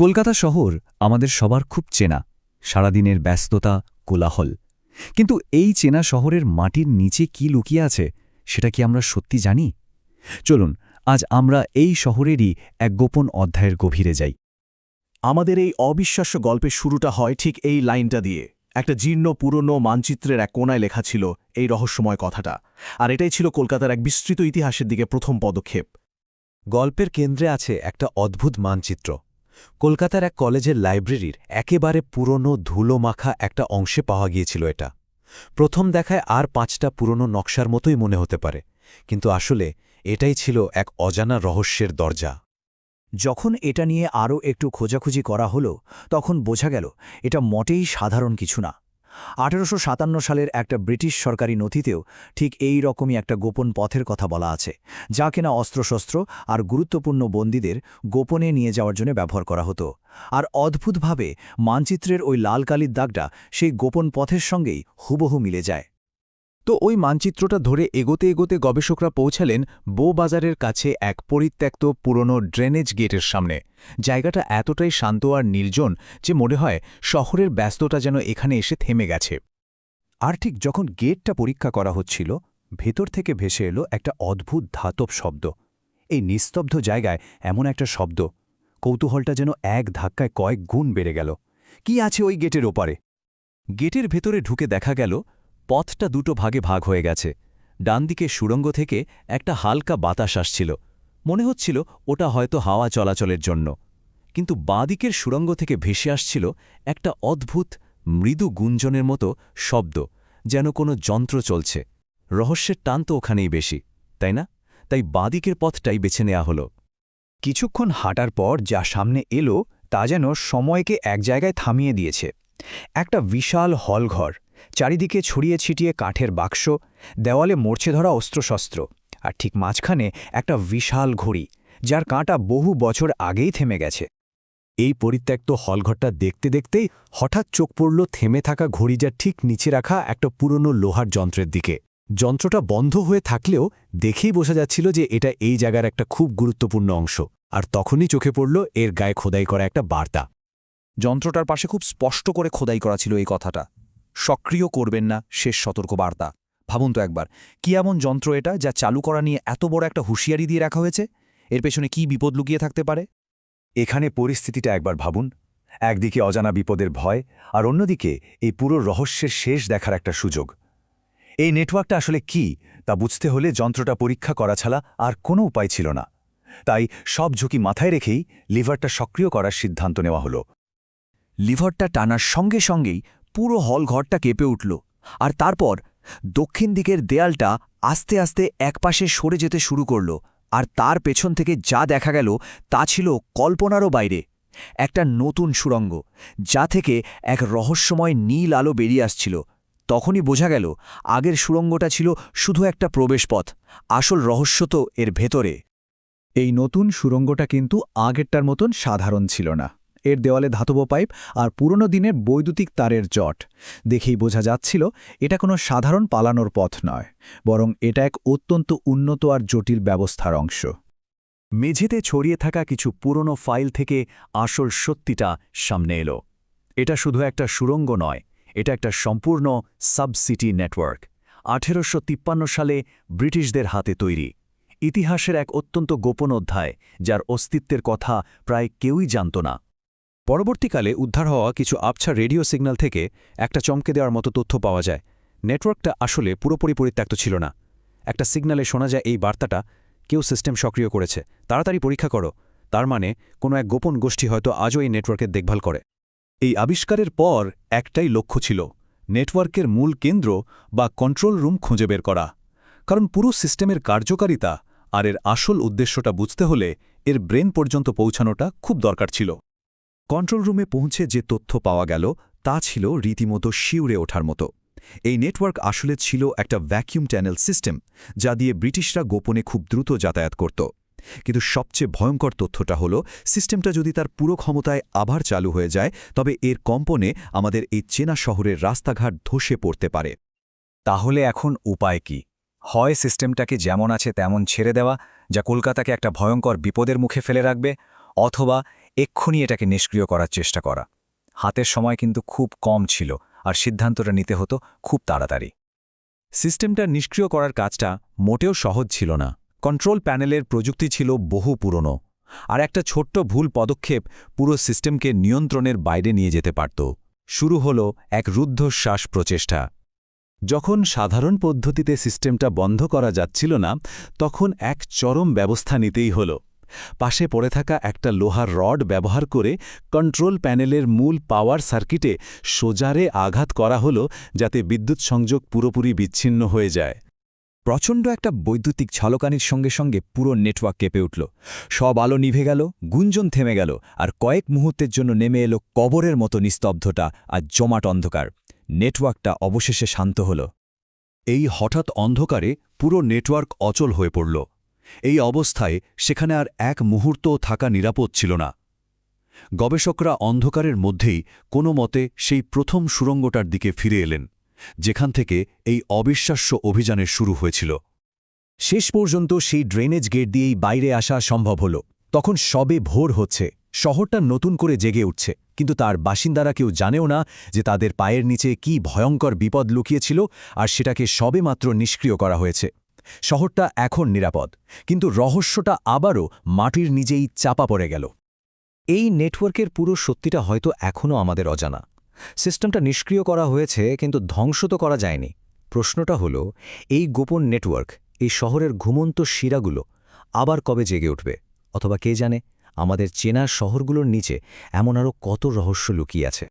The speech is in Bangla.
কলকাতা শহর আমাদের সবার খুব চেনা সারাদিনের ব্যস্ততা কোলাহল। কিন্তু এই চেনা শহরের মাটির নিচে কি লুকিয়ে আছে সেটা কি আমরা সত্যি জানি? চলুন আজ আমরা এই শহরেরই এক গোপন অধ্যায়ের গভীরে যাই। আমাদের এই অবিশ্বাস্য গল্পের শুরুটা হয় ঠিক এই লাইনটা দিয়ে। একটা জীর্ণ পুরনো মানচিত্রের এক কোনায় লেখা ছিল এই রহস্যময় কথাটা আর এটাই ছিল কলকাতার এক বিস্তৃত ইতিহাসের দিকে প্রথম পদক্ষেপ। গল্পের কেন্দ্রে আছে একটা অদ্ভুত মানচিত্র। কলকাতার এক কলেজের লাইব্রেরির একেবারে পুরনো ধুলো মাখা একটা অংশে পাওয়া গিয়েছিল এটা। প্রথম দেখায় আর পাঁচটা পুরনো নকশার মতোই মনে হতে পারে, কিন্তু আসলে এটাই ছিল এক অজানা রহস্যের দরজা। যখন এটা নিয়ে আরও একটু খোঁজাখুঁজি করা হলো, তখন বোঝা গেল এটা মোটেই সাধারণ কিছু না। আঠেরোশো সাতান্ন সালের একটা ব্রিটিশ সরকারি নথিতেও ঠিক এই রকমই একটা গোপন পথের কথা বলা আছে, যা কিনা অস্ত্রশস্ত্র আর গুরুত্বপূর্ণ বন্দীদের গোপনে নিয়ে যাওয়ার জন্য ব্যবহার করা হতো। আর অদ্ভুতভাবে মানচিত্রের ওই লাল কালির দাগটা সেই গোপন পথের সঙ্গেই হুবহু মিলে যায়। তো ওই মানচিত্রটা ধরে এগোতে এগোতে গবেষকরা পৌঁছালেন বো বাজারের কাছে এক পরিত্যক্ত পুরনো ড্রেনেজ গেটের সামনে। জায়গাটা এতটাই শান্ত আর নির্জন যে মনে হয় শহরের ব্যস্ততা যেন এখানে এসে থেমে গেছে। আর ঠিক যখন গেটটা পরীক্ষা করা হচ্ছিল, ভেতর থেকে ভেসে এলো একটা অদ্ভুত ধাতব শব্দ। এই নিস্তব্ধ জায়গায় এমন একটা শব্দ। কৌতূহলটা যেন এক ধাক্কায় কয়েক গুণ বেড়ে গেল। কি আছে ওই গেটের ওপারে? গেটের ভেতরে ঢুকে দেখা গেল পথটা দুটো ভাগে ভাগ হয়ে গেছে। ডান দিকে সুড়ঙ্গ থেকে একটা হালকা বাতাস আসছিল। মনে হচ্ছিল ওটা হয়তো হাওয়া চলাচলের জন্য। কিন্তু বাঁদিকের সুড়ঙ্গ থেকে ভেসে আসছিল একটা অদ্ভুত, মৃদু গুঞ্জনের মতো শব্দ, যেন কোনো যন্ত্র চলছে। রহস্যের টান তো ওখানেই বেশি, তাই না? তাই বাঁদিকের পথটাই বেছে নেওয়া হলো। কিছুক্ষণ হাঁটার পর যা সামনে এলো তা যেন সময়কে এক জায়গায় থামিয়ে দিয়েছে। একটা বিশাল হলঘর চারিদিকে ছড়িয়ে ছিটিয়ে কাঠের বাক্স, দেওয়ালে মরছে ধরা অস্ত্রশস্ত্র, আর ঠিক মাঝখানে একটা বিশাল ঘড়ি, যার কাঁটা বহু বছর আগেই থেমে গেছে। এই পরিত্যক্ত হলঘরটা দেখতে দেখতেই হঠাৎ চোখ পড়ল থেমে থাকা ঘড়ি ঘড়িজার ঠিক নিচে রাখা একটা পুরনো লোহার যন্ত্রের দিকে। যন্ত্রটা বন্ধ হয়ে থাকলেও দেখেই বোঝা যাচ্ছিল যে এটা এই জায়গার একটা খুব গুরুত্বপূর্ণ অংশ, আর তখনই চোখে পড়ল এর গায়ে খোদাই করা একটা বার্তা। যন্ত্রটার পাশে খুব স্পষ্ট করে খোদাই করা ছিল এই কথাটা। সক্রিয় করবেন না শেষ সতর্কবার্তা। ভাবুন তো একবার, কি এমন যন্ত্র এটা যা চালু করা নিয়ে এত বড় একটা হুঁশিয়ারি দিয়ে রাখা হয়েছে? এর পেছনে কি বিপদ লুকিয়ে থাকতে পারে? এখানে পরিস্থিতিটা একবার ভাবুন। একদিকে অজানা বিপদের ভয়, আর অন্যদিকে এই পুরো রহস্যের শেষ দেখার একটা সুযোগ। এই নেটওয়ার্কটা আসলে কি, তা বুঝতে হলে যন্ত্রটা পরীক্ষা করা ছাড়া আর কোনো উপায় ছিল না। তাই সব ঝুঁকি মাথায় রেখেই লিভারটা সক্রিয় করার সিদ্ধান্ত নেওয়া হলো। লিভারটা টানার সঙ্গে সঙ্গেই পুরো হল ঘরটা কেঁপে উঠল আর তারপর দক্ষিণ দিকের দেয়ালটা আস্তে আস্তে একপাশে সরে যেতে শুরু করল আর তার পেছন থেকে যা দেখা গেল তা ছিল কল্পনারও বাইরে, একটা নতুন সুরঙ্গ যা থেকে এক রহস্যময় নীল আলো বেরিয়ে আসছিল। তখনই বোঝা গেল আগের সুরঙ্গটা ছিল শুধু একটা প্রবেশপথ, আসল রহস্য তো এর ভেতরে। এই নতুন সুরঙ্গটা কিন্তু আগেরটার মতন সাধারণ ছিল না। এর দেওয়ালে ধাতব পাইপ আর পুরনো দিনের বৈদ্যুতিক তারের জট। দেখেই বোঝা যাচ্ছিল, এটা কোনো সাধারণ পালানোর পথ নয়, বরং এটা এক অত্যন্ত উন্নত আর জটিল ব্যবস্থার অংশ। মেঝেতে ছড়িয়ে থাকা কিছু পুরনো ফাইল থেকে আসল সত্যিটা সামনে এলো। এটা শুধু একটা সুরঙ্গ নয়, এটা একটা সম্পূর্ণ সাবসিটি নেটওয়ার্ক। আঠেরোশো তিপ্পান্ন সালে ব্রিটিশদের হাতে তৈরি। ইতিহাসের এক অত্যন্ত গোপন অধ্যায়, যার অস্তিত্বের কথা প্রায় কেউই জানত না। পরবর্তীকালে উদ্ধার হওয়া কিছু আবছা রেডিও সিগন্যাল থেকে একটা চমকে দেওয়ার মতো তথ্য পাওয়া যায়। নেটওয়ার্কটা আসলে পুরোপুরি পরিত্যক্ত ছিল না। একটা সিগন্যালে শোনা যায় এই বার্তাটা, কেউ সিস্টেম সক্রিয় করেছে। তাড়াতাড়ি পরীক্ষা করো। তার মানে কোনো এক গোপন গোষ্ঠী হয়তো আজও এই নেটওয়ার্কের দেখভাল করে। এই আবিষ্কারের পর একটাই লক্ষ্য ছিল, নেটওয়ার্কের মূল কেন্দ্র বা কন্ট্রোল রুম খুঁজে বের করা। কারণ পুরো সিস্টেমের কার্যকারিতা আর এর আসল উদ্দেশ্যটা বুঝতে হলে এর ব্রেন পর্যন্ত পৌঁছানোটা খুব দরকার ছিল। কন্ট্রোল রুমে পৌঁছে যে তথ্য পাওয়া গেল, তা ছিল রীতিমতো শিউরে ওঠার মতো। এই নেটওয়ার্ক আসলে ছিল একটা ভ্যাকিউম ট্যানেল সিস্টেম, যা দিয়ে ব্রিটিশরা গোপনে খুব দ্রুত যাতায়াত করত। কিন্তু সবচেয়ে ভয়ঙ্কর তথ্যটা হল, সিস্টেমটা যদি তার পুরো ক্ষমতায় আবার চালু হয়ে যায়, তবে এর কম্পনে আমাদের এই চেনা শহরের রাস্তাঘাট ধসে পড়তে পারে। তাহলে এখন উপায় কি? হয় সিস্টেমটাকে যেমন আছে তেমন ছেড়ে দেওয়া, যা কলকাতাকে একটা ভয়ঙ্কর বিপদের মুখে ফেলে রাখবে, অথবা এক্ষুনি এটাকে নিষ্ক্রিয় করার চেষ্টা করা। হাতের সময় কিন্তু খুব কম ছিল, আর সিদ্ধান্তটা নিতে হতো খুব তাড়াতাড়ি। সিস্টেমটা নিষ্ক্রিয় করার কাজটা মোটেও সহজ ছিল না। কন্ট্রোল প্যানেলের প্রযুক্তি ছিল বহু পুরনো, আর একটা ছোট্ট ভুল পদক্ষেপ পুরো সিস্টেমকে নিয়ন্ত্রণের বাইরে নিয়ে যেতে পারত। শুরু হল এক রুদ্ধশ্বাস প্রচেষ্টা। যখন সাধারণ পদ্ধতিতে সিস্টেমটা বন্ধ করা যাচ্ছিল না, তখন এক চরম ব্যবস্থা নিতেই হল। পাশে পড়ে থাকা একটা লোহার রড ব্যবহার করে কন্ট্রোল প্যানেলের মূল পাওয়ার সার্কিটে সোজারে আঘাত করা হল যাতে বিদ্যুৎ সংযোগ পুরোপুরি বিচ্ছিন্ন হয়ে যায়। প্রচণ্ড একটা বৈদ্যুতিক ঝলকানির সঙ্গে সঙ্গে পুরো নেটওয়ার্ক কেঁপে উঠল। সব আলো নিভে গেল, গুঞ্জন থেমে গেল আর কয়েক মুহূর্তের জন্য নেমে এলো কবরের মতো নিস্তব্ধতা আর জমাট অন্ধকার। নেটওয়ার্কটা অবশেষে শান্ত হল। এই হঠাৎ অন্ধকারে পুরো নেটওয়ার্ক অচল হয়ে পড়ল। এই অবস্থায় সেখানে আর এক মুহূর্তও থাকা নিরাপদ ছিল না। গবেষকরা অন্ধকারের মধ্যেই কোনো মতে সেই প্রথম সুড়ঙ্গটার দিকে ফিরে এলেন, যেখান থেকে এই অবিশ্বাস্য অভিযানের শুরু হয়েছিল। শেষ পর্যন্ত সেই ড্রেনেজ গেট দিয়েই বাইরে আসা সম্ভব হল। তখন সবে ভোর হচ্ছে। শহরটা নতুন করে জেগে উঠছে। কিন্তু তার বাসিন্দারা কেউ জানেও না যে তাদের পায়ের নিচে কি ভয়ঙ্কর বিপদ লুকিয়েছিল আর সেটাকে সবেমাত্র নিষ্ক্রিয় করা হয়েছে। শহরটা এখন নিরাপদ, কিন্তু রহস্যটা আবারও মাটির নিজেই চাপা পড়ে গেল। এই নেটওয়ার্কের পুরো সত্যিটা হয়তো এখনও আমাদের অজানা। সিস্টেমটা নিষ্ক্রিয় করা হয়েছে, কিন্তু ধ্বংস তো করা যায়নি। প্রশ্নটা হল, এই গোপন নেটওয়ার্ক, এই শহরের ঘুমন্ত শিরাগুলো আবার কবে জেগে উঠবে? অথবা কে জানে, আমাদের চেনা শহরগুলোর নিচে এমন আরও কত রহস্য লুকিয়ে আছে।